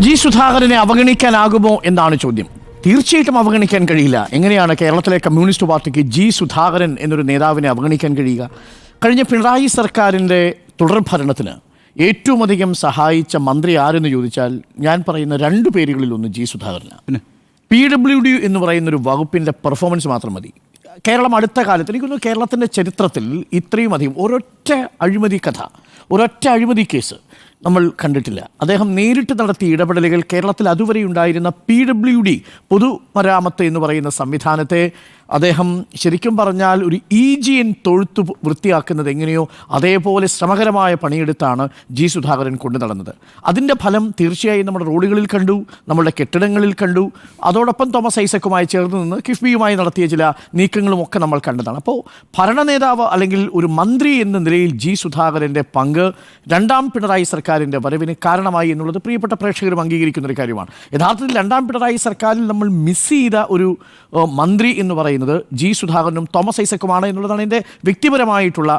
G സുധാകരനെ അവഗണിക്കാനാകുമോ എന്നാണ് ചോദ്യം. തീർച്ചയായിട്ടും അവഗണിക്കാൻ കഴിയില്ല. എങ്ങനെയാണ് കേരളത്തിലെ കമ്മ്യൂണിസ്റ്റ് പാർട്ടിക്ക് ജി സുധാകരൻ എന്നൊരു നേതാവിനെ അവഗണിക്കാൻ കഴിയുക? കഴിഞ്ഞ പിണറായി സർക്കാരിന്റെ തുടർഭരണത്തിന് ഏറ്റവും അധികം സഹായിച്ച മന്ത്രി ആരെന്ന് ചോദിച്ചാൽ ഞാൻ പറയുന്ന രണ്ട് പേരുകളിൽ ഒന്ന് ജി സുധാകരനാണ് പിന്നെ? പി ഡബ്ല്യു ഡി എന്ന് പറയുന്ന ഒരു വകുപ്പിന്റെ പെർഫോമൻസ് മാത്രം മതി. കേരളം അടുത്ത കാലത്ത് എനിക്ക് തോന്നുന്നു കേരളത്തിന്റെ ചരിത്രത്തിൽ ഇത്രയും അധികം ഒരൊറ്റ അഴിമതി കഥ ഒരൊറ്റ അഴിമതി കേസ് നമ്മൾ കണ്ടിട്ടില്ല. അദ്ദേഹം നേരിട്ട് നടത്തിയ ഇടപെടലുകൾ കേരളത്തിൽ അതുവരെ ഉണ്ടായിരുന്ന പി ഡബ്ല്യു ഡി പൊതുമരാമത്ത് എന്ന് പറയുന്ന സംവിധാനത്തെ അദ്ദേഹം ശരിക്കും പറഞ്ഞാൽ ഒരു എൻ തൊഴുത്ത് വൃത്തിയാക്കുന്നത് എങ്ങനെയോ അതേപോലെ ശ്രമകരമായ പണിയെടുത്താണ് ജി സുധാകരൻ കൊണ്ടു നടന്നത്. അതിന്റെ ഫലം തീർച്ചയായും നമ്മുടെ റോഡുകളിൽ കണ്ടു നമ്മുടെ കെട്ടിടങ്ങളിൽ കണ്ടു. അതോടൊപ്പം തോമസ് ഐസക്കുമായി ചേർന്ന് നിന്ന് കിഫ്ബിയുമായി നടത്തിയ ചില നീക്കങ്ങളും ഒക്കെ നമ്മൾ കണ്ടതാണ്. അപ്പോൾ ഭരണ നേതാവ് അല്ലെങ്കിൽ ഒരു മന്ത്രി എന്ന നിലയിൽ ജി സുധാകരന്റെ പങ്ക് രണ്ടാം പിണറായി സർക്കാരിന്റെ വരവിന് കാരണമായി എന്നുള്ളത് പ്രിയപ്പെട്ട പ്രേക്ഷകരും അംഗീകരിക്കുന്ന ഒരു കാര്യമാണ്. യഥാർത്ഥത്തിൽ രണ്ടാം പിണറായി സർക്കാരിൽ നമ്മൾ മിസ് ചെയ്ത ഒരു മന്ത്രി എന്ന് പറയുന്നത് ജി സുധാകരനും തോമസ് ഐസക്കുമാണ് എന്നുള്ളതാണ് എന്റെ വ്യക്തിപരമായിട്ടുള്ള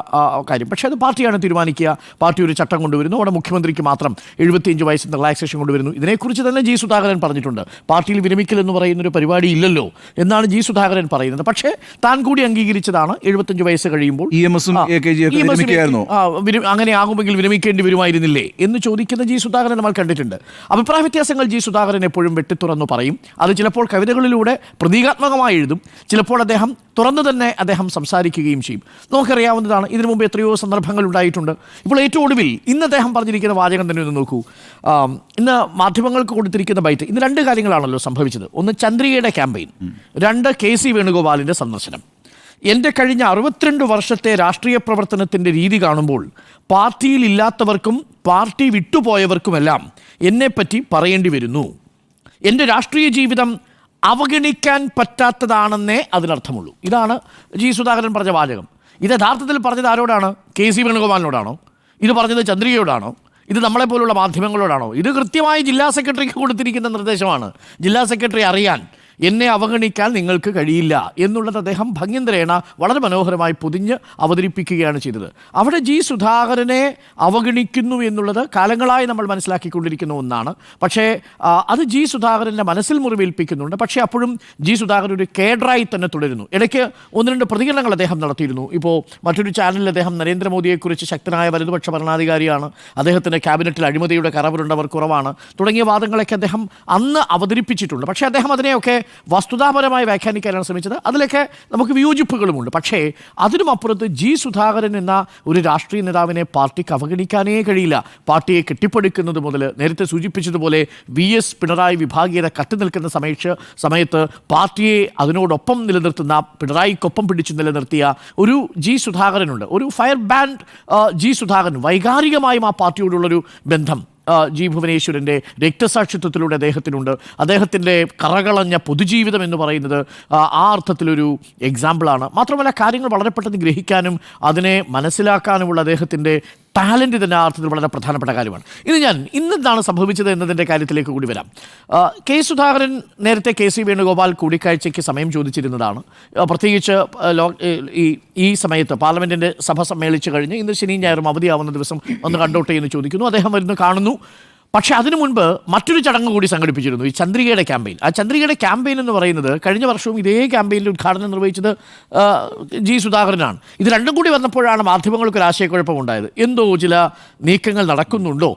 കാര്യം. പക്ഷേ അത് പാർട്ടിയാണ് തീരുമാനിക്കുക. പാർട്ടി ഒരു ചട്ടം കൊണ്ടുവരുന്നു. അവിടെ മുഖ്യമന്ത്രിക്ക് മാത്രം എഴുപത്തിയഞ്ച് വയസ്സിന് റിലാക്സേഷൻ കൊണ്ടുവരുന്നു. ഇതിനെക്കുറിച്ച് തന്നെ ജി സുധാകരൻ പറഞ്ഞിട്ടുണ്ട്. പാർട്ടിയിൽ വിരമിക്കൽ എന്ന് പറയുന്ന ഒരു പരിപാടി ഇല്ലല്ലോ എന്നാണ് ജി സുധാകരൻ പറയുന്നത്. പക്ഷേ താൻ കൂടി അംഗീകരിച്ചതാണ് എഴുപത്തഞ്ച് വയസ്സ് കഴിയുമ്പോൾ. അങ്ങനെ ആകുമെങ്കിൽ വിരമിക്കേണ്ടി വരുമായിരുന്നില്ലേ? എന്ന് ചോദിക്കുന്ന ജി സുധാകരൻ നമ്മൾ കണ്ടിട്ടുണ്ട്. അഭിപ്രായ വ്യത്യാസങ്ങൾ ജി സുധാകരൻ എപ്പോഴും വെട്ടിത്തുറന്നു പറയും. അത് ചിലപ്പോൾ കവിതകളിലൂടെ പ്രതീകാത്മകമായി എഴുതും. ചിലപ്പോൾ അദ്ദേഹം തുറന്നു തന്നെ അദ്ദേഹം സംസാരിക്കുകയും ചെയ്യും. നമുക്കറിയാവുന്നതാണ് ഇതിനു മുമ്പ് എത്രയോ സന്ദർഭങ്ങൾ ഉണ്ടായിട്ടുണ്ട്. ഇപ്പോൾ ഏറ്റവും ഒടുവിൽ ഇന്ന് അദ്ദേഹം പറഞ്ഞിരിക്കുന്ന വാചകം തന്നെ ഒന്ന് നോക്കൂ. ഇന്ന് മാധ്യമങ്ങൾക്ക് കൊടുത്തിരിക്കുന്ന ബൈറ്റ്. ഇന്ന് രണ്ട് കാര്യങ്ങളാണല്ലോ സംഭവിച്ചത്. ഒന്ന് ചന്ദ്രികയുടെ ക്യാമ്പയിൻ. രണ്ട് കെ സി വേണുഗോപാലിന്റെ സന്ദർശനം. എന്റെ കഴിഞ്ഞ അറുപത്തിരണ്ട് വർഷത്തെ രാഷ്ട്രീയ പ്രവർത്തനത്തിന്റെ രീതി കാണുമ്പോൾ പാർട്ടിയിൽ ഇല്ലാത്തവർക്കും പാർട്ടി വിട്ടുപോയവർക്കുമെല്ലാം എന്നെപ്പറ്റി പറയേണ്ടി വരുന്നു. എന്റെ രാഷ്ട്രീയ ജീവിതം അവഗണിക്കാൻ പറ്റാത്തതാണെന്നേ അതിനർത്ഥമുള്ളൂ. ഇതാണ് ജി സുധാകരൻ പറഞ്ഞ വാചകം. ഇത് യഥാർത്ഥത്തിൽ പറഞ്ഞത് ആരോടാണ്? കെ സി വേണുഗോപാലിനോടാണോ? ഇത് പറഞ്ഞത് ചന്ദ്രികയോടാണോ? ഇത് നമ്മളെപ്പോലുള്ള മാധ്യമങ്ങളോടാണോ? ഇത് കൃത്യമായി ജില്ലാ സെക്രട്ടറിക്ക് കൊടുത്തിരിക്കുന്ന നിർദ്ദേശമാണ്. ജില്ലാ സെക്രട്ടറി അറിയാൻ എന്നെ അവഗണിക്കാൻ നിങ്ങൾക്ക് കഴിയില്ല എന്നുള്ളത് അദ്ദേഹം ഭംഗ്യന്തരേണ വളരെ മനോഹരമായി പൊതിഞ്ഞ് അവതരിപ്പിക്കുകയാണ് ചെയ്തത്. അവിടെ ജി സുധാകരനെ അവഗണിക്കുന്നു എന്നുള്ളത് കാലങ്ങളായി നമ്മൾ മനസ്സിലാക്കിക്കൊണ്ടിരിക്കുന്ന ഒന്നാണ്. പക്ഷേ അത് ജി സുധാകരന്റെ മനസ്സിൽ മുറിവേൽപ്പിക്കുന്നുണ്ട്. പക്ഷേ അപ്പോഴും ജി സുധാകരൻ ഒരു കേഡറായി തന്നെ തുടരുന്നു. ഇടയ്ക്ക് ഒന്ന് രണ്ട് പ്രതികരണങ്ങൾ അദ്ദേഹം നടത്തിയിരുന്നു. ഇപ്പോൾ മറ്റൊരു ചാനലിൽ അദ്ദേഹം നരേന്ദ്രമോദിയെക്കുറിച്ച് ശക്തനായ വലതുപക്ഷ ഭരണാധികാരിയാണ്. അദ്ദേഹത്തിന്റെ ക്യാബിനറ്റിൽ അഴിമതിയുടെ കറവരുണ്ടവർ കുറവാണ്. തുടങ്ങിയ വാദങ്ങളൊക്കെ അദ്ദേഹം അന്ന് അവതരിപ്പിച്ചിട്ടുണ്ട്. പക്ഷേ അദ്ദേഹം അതിനെയൊക്കെ വസ്തുതാപരമായി വ്യാഖ്യാനിക്കാനാണ് ശ്രമിച്ചത്. അതിലൊക്കെ നമുക്ക് വിയോജിപ്പുകളുമുണ്ട്. പക്ഷേ അതിനുമപ്പുറത്ത് ജി സുധാകരൻ എന്ന ഒരു രാഷ്ട്രീയ നേതാവിനെ പാർട്ടിക്ക് അവഗണിക്കാനേ കഴിയില്ല. പാർട്ടിയെ കെട്ടിപ്പടുക്കുന്നത് മുതൽ നേരത്തെ സൂചിപ്പിച്ചതുപോലെ വി എസ് പിണറായി വിഭാഗീയത കത്തി നിൽക്കുന്ന സമയത്ത് സമയത്ത് പാർട്ടിയെ അതിനോടൊപ്പം നിലനിർത്തുന്ന പിണറായിക്കൊപ്പം പിടിച്ചു നിലനിർത്തിയ ഒരു ജി സുധാകരനുണ്ട്. ഒരു ഫയർ ബാൻഡ് ജി സുധാകരൻ വൈകാരികമായും ആ പാർട്ടിയോടുള്ളൊരു ബന്ധം ജി ഭുവനേശ്വരന്റെ രക്തസാക്ഷിത്വത്തിലൂടെ അദ്ദേഹത്തിനുണ്ട്. അദ്ദേഹത്തിന്റെ കറകളഞ്ഞ പൊതുജീവിതം എന്ന് പറയുന്നത് ആ, അർത്ഥത്തിലൊരു എക്സാമ്പിളാണ് മാത്രമല്ല കാര്യങ്ങൾ വളരെ പെട്ടെന്ന് ഗ്രഹിക്കാനും അതിനെ മനസ്സിലാക്കാനുമുള്ള അദ്ദേഹത്തിന്റെ ടാലന്റ് തന്നെ അർത്ഥത്തിൽ വളരെ പ്രധാനപ്പെട്ട കാര്യമാണ്. ഇത് ഞാൻ ഇന്നെന്താണ് സംഭവിച്ചത് എന്നതിന്റെ കാര്യത്തിലേക്ക് കൂടി വരാം. കെ സുധാകരൻ നേരത്തെ കെ സി വേണുഗോപാൽ കൂടിക്കാഴ്ചയ്ക്ക് സമയം ചോദിച്ചിരുന്നതാണ്. പ്രത്യേകിച്ച് ഈ ഈ സമയത്ത് പാർലമെന്റിന്റെ സഭ സമ്മേളിച്ച് കഴിഞ്ഞ് ഇന്ന് ശനിയും ഞായറും അവധിയാവുന്ന ദിവസം ഒന്ന് കണ്ടോട്ടെ എന്ന് ചോദിക്കുന്നു. അദ്ദേഹം വരുന്നു കാണുന്നു. പക്ഷേ അതിനു മുൻപ് മറ്റൊരു ചടങ്ങ് കൂടി സംഘടിപ്പിച്ചിരുന്നു ഈ ചന്ദ്രികയുടെ ക്യാമ്പയിൻ. ആ ചന്ദ്രികയുടെ ക്യാമ്പയിൻ എന്ന് പറയുന്നത് കഴിഞ്ഞ വർഷവും ഇതേ ക്യാമ്പയിനിൽ ഉദ്ഘാടനം നിർവഹിച്ചത് ജി സുധാകരനാണ്. ഇത് രണ്ടും കൂടി വന്നപ്പോഴാണ് മാധ്യമങ്ങൾക്ക് ഒരു ആശയക്കുഴപ്പം ഉണ്ടായത് എന്തോ ചില നീക്കങ്ങൾ നടക്കുന്നുണ്ടോ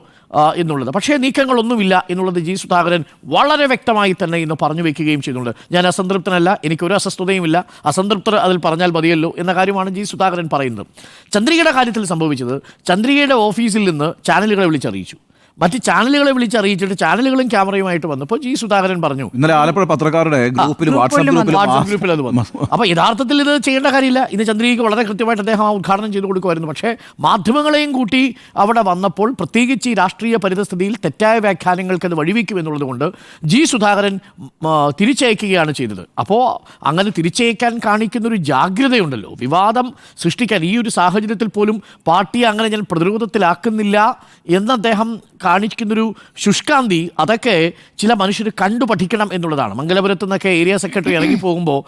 എന്നുള്ളത്. പക്ഷേ നീക്കങ്ങളൊന്നുമില്ല എന്നുള്ളത് ജി സുധാകരൻ വളരെ വ്യക്തമായി തന്നെ ഇന്ന് പറഞ്ഞു വെക്കുകയും ചെയ്യുന്നുണ്ട്. ഞാൻ അസംതൃപ്തനല്ല എനിക്കൊരു അസ്വസ്ഥതയുമില്ല. അസംതൃപ്തർ അതിൽ പറഞ്ഞാൽ മതിയല്ലോ എന്ന കാര്യമാണ് ജി സുധാകരൻ പറയുന്നത്. ചന്ദ്രികയുടെ കാര്യത്തിൽ സംഭവിച്ചത് ചന്ദ്രികയുടെ ഓഫീസിൽ നിന്ന് ചാനലുകളെ വിളിച്ചറിയിച്ചു. മറ്റ് ചാനലുകളെ വിളിച്ചറിയിച്ചിട്ട് ചാനലുകളും ക്യാമറയുമായിട്ട് വന്നപ്പോൾ ജി സുധാകരൻ പറഞ്ഞു. ഇന്നലെ ആലപ്പുഴ പത്രക്കാരുടെ ഗ്രൂപ്പിൽ വാട്സാപ്പ് ഗ്രൂപ്പിൽ അത് വന്നു. അപ്പോൾ യഥാർത്ഥത്തിൽ ഇത് ചെയ്യേണ്ട കാര്യമില്ല. ഇന്ന് ചന്ദ്രികയ്ക്ക് വളരെ കൃത്യമായിട്ട് അദ്ദേഹം ആ ഉദ്ഘാടനം ചെയ്തു കൊടുക്കുമായിരുന്നു. പക്ഷേ മാധ്യമങ്ങളെയും കൂട്ടി അവിടെ വന്നപ്പോൾ പ്രത്യേകിച്ച് ഈ രാഷ്ട്രീയ പരിതസ്ഥിതിയിൽ തെറ്റായ വ്യാഖ്യാനങ്ങൾക്ക് അത് വഴിവെക്കും എന്നുള്ളത് കൊണ്ട് ജി സുധാകരൻ തിരിച്ചയക്കുകയാണ് ചെയ്തത്. അപ്പോൾ അങ്ങനെ തിരിച്ചയക്കാൻ കാണിക്കുന്ന ഒരു ജാഗ്രതയുണ്ടല്ലോ. വിവാദം സൃഷ്ടിക്കാൻ ഈ ഒരു സാഹചര്യത്തിൽ പോലും പാർട്ടിയെ അങ്ങനെ ഞാൻ പ്രതിരോധത്തിലാക്കുന്നില്ല എന്ന് അദ്ദേഹം കാണിക്കുന്നൊരു ശുഷ്കാന്തി അതൊക്കെ ചില മനുഷ്യർ കണ്ടു പഠിക്കണം എന്നുള്ളതാണ്. മംഗലപുരത്ത് നിന്നൊക്കെ ഏരിയ സെക്രട്ടറി ഇറങ്ങി പോകുമ്പോൾ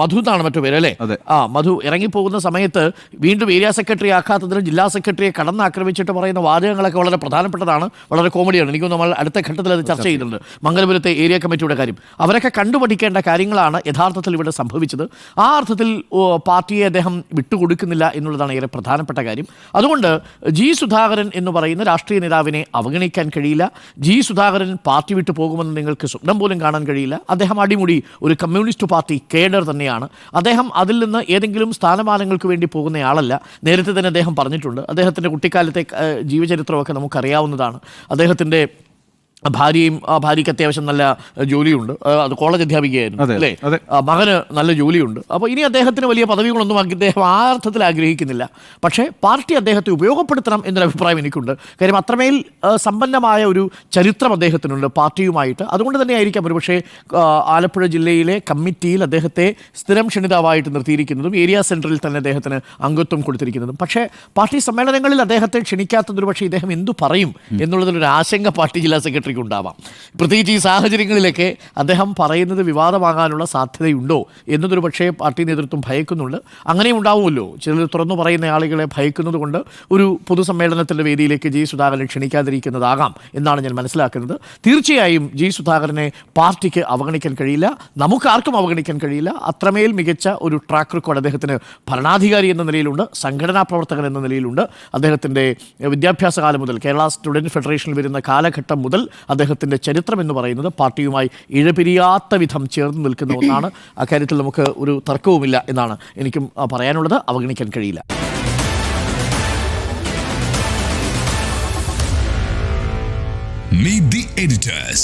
മധു എന്നാണ് മറ്റു പേര് അല്ലേ. ആ മധു ഇറങ്ങി പോകുന്ന സമയത്ത് വീണ്ടും ഏരിയ സെക്രട്ടറി ആക്കാത്തതിന് ജില്ലാ സെക്രട്ടറിയെ കടന്നാക്രമിച്ചിട്ട് പറയുന്ന വാചകങ്ങളൊക്കെ വളരെ പ്രധാനപ്പെട്ടതാണ് വളരെ കോമഡിയാണ്. എനിക്കും നമ്മൾ അടുത്ത ഘട്ടത്തിൽ അത് ചർച്ച ചെയ്യുന്നുണ്ട്. മംഗലപുരത്തെ ഏരിയ കമ്മിറ്റിയുടെ കാര്യം. അവരൊക്കെ കണ്ടുപഠിക്കേണ്ട കാര്യങ്ങളാണ് യഥാർത്ഥത്തിൽ ഇവിടെ സംഭവിച്ചത്. ആ അർത്ഥത്തിൽ പാർട്ടിയെ അദ്ദേഹം വിട്ടുകൊടുക്കുന്നില്ല എന്നുള്ളതാണ് ഏറെ പ്രധാനപ്പെട്ട കാര്യം. അതുകൊണ്ട് ജി സുധാകരൻ എന്ന് പറയുന്ന രാഷ്ട്രീയ നേതാവിനെ അവഗണിക്കാൻ കഴിയില്ല. ജി സുധാകരൻ പാർട്ടി വിട്ടു പോകുമെന്ന് നിങ്ങൾക്ക് സ്വപ്നം പോലും കാണാൻ കഴിയില്ല. അദ്ദേഹം അടിമുടി ഒരു കമ്മ്യൂണിസ്റ്റ് പാർട്ടി കേഡർ തന്നെയാണ്. അദ്ദേഹം അതിൽ നിന്ന് ഏതെങ്കിലും സ്ഥാനമാനങ്ങൾക്ക് വേണ്ടി പോകുന്നയാളല്ല. നേരത്തെ തന്നെ അദ്ദേഹം പറഞ്ഞിട്ടുണ്ട്. അദ്ദേഹത്തിന്റെ കുട്ടിക്കാലത്തെ ജീവചരിത്രമൊക്കെ നമുക്കറിയാവുന്നതാണ്. അദ്ദേഹത്തിന്റെ ഭാര്യയും ആ ഭാര്യയ്ക്ക് അത്യാവശ്യം നല്ല ജോലിയുണ്ട്. അത് കോളേജ് അധ്യാപികയായിരുന്നു അതെ, അല്ലേ? അതെ. മകന് നല്ല ജോലിയുണ്ട്. അപ്പോൾ ഇനി അദ്ദേഹത്തിന് വലിയ പദവികളൊന്നും അദ്ദേഹം ആ അർത്ഥത്തിൽ ആഗ്രഹിക്കുന്നില്ല. പക്ഷേ പാർട്ടി അദ്ദേഹത്തെ ഉപയോഗപ്പെടുത്തണം എന്നൊരു അഭിപ്രായം എനിക്കുണ്ട്. കാര്യം അത്രമേൽ സമ്പന്നമായ ഒരു ചരിത്രം അദ്ദേഹത്തിനുണ്ട് പാർട്ടിയുമായിട്ട്. അതുകൊണ്ട് തന്നെ ആയിരിക്കാം ഒരുപക്ഷെ പക്ഷേ ആലപ്പുഴ ജില്ലയിലെ കമ്മിറ്റിയിൽ അദ്ദേഹത്തെ സ്ഥിരം ക്ഷണിതാവായിട്ട് നിർത്തിയിരിക്കുന്നതും ഏരിയ സെന്ററിൽ തന്നെ അദ്ദേഹത്തിന് അംഗത്വം കൊടുത്തിരിക്കുന്നതും. പക്ഷേ പാർട്ടി സമ്മേളനങ്ങളിൽ അദ്ദേഹത്തെ ക്ഷണിക്കാത്തതൊരു പക്ഷേ ഇദ്ദേഹം എന്തു പറയും എന്നുള്ളതിലൊരു ആശങ്ക പാർട്ടി ജില്ലാ സെക്രട്ടറിക്ക് ഉണ്ടാവാം പ്രത്യേകിച്ച് ഈ സാഹചര്യങ്ങളിലൊക്കെ അദ്ദേഹം പറയുന്നത് വിവാദമാകാനുള്ള സാധ്യതയുണ്ടോ എന്നതൊരു പക്ഷേ പാർട്ടി നേതൃത്വം ഭയക്കുന്നുണ്ട്. അങ്ങനെയും ഉണ്ടാവുമല്ലോ. ചിലർ തുറന്നു പറയുന്ന ആളുകളെ ഭയക്കുന്നത് കൊണ്ട് ഒരു പൊതുസമ്മേളനത്തിന്റെ വേദിയിലേക്ക് ജി സുധാകരനെ ക്ഷണിക്കാതിരിക്കുന്നതാകാം എന്നാണ് ഞാൻ മനസ്സിലാക്കുന്നത്. തീർച്ചയായും ജി സുധാകരനെ പാർട്ടിക്ക് അവഗണിക്കാൻ കഴിയില്ല. നമുക്ക് ആർക്കും അവഗണിക്കാൻ കഴിയില്ല. അത്രമേൽ മികച്ച ഒരു ട്രാക്ക് റെക്കോർഡ് അദ്ദേഹത്തിന് ഭരണാധികാരി എന്ന നിലയിലുണ്ട് സംഘടനാ പ്രവർത്തകൻ എന്ന നിലയിലുണ്ട്. അദ്ദേഹത്തിന്റെ വിദ്യാഭ്യാസ കാലം മുതൽ കേരള സ്റ്റുഡന്റ് ഫെഡറേഷനിൽ വരുന്ന കാലഘട്ടം മുതൽ അദ്ദേഹത്തിന്റെ ചരിത്രം എന്ന് പറയുന്നത് പാർട്ടിയുമായി ഇഴപിരിയാത്ത വിധം ചേർന്ന് നിൽക്കുന്ന ഒന്നാണ്. അക്കാര്യത്തിൽ നമുക്ക് ഒരു തർക്കവുമില്ല എന്നാണ് എനിക്കും പറയാനുള്ളത്. അവഗണിക്കാൻ കഴിയില്ല. Meet the editors.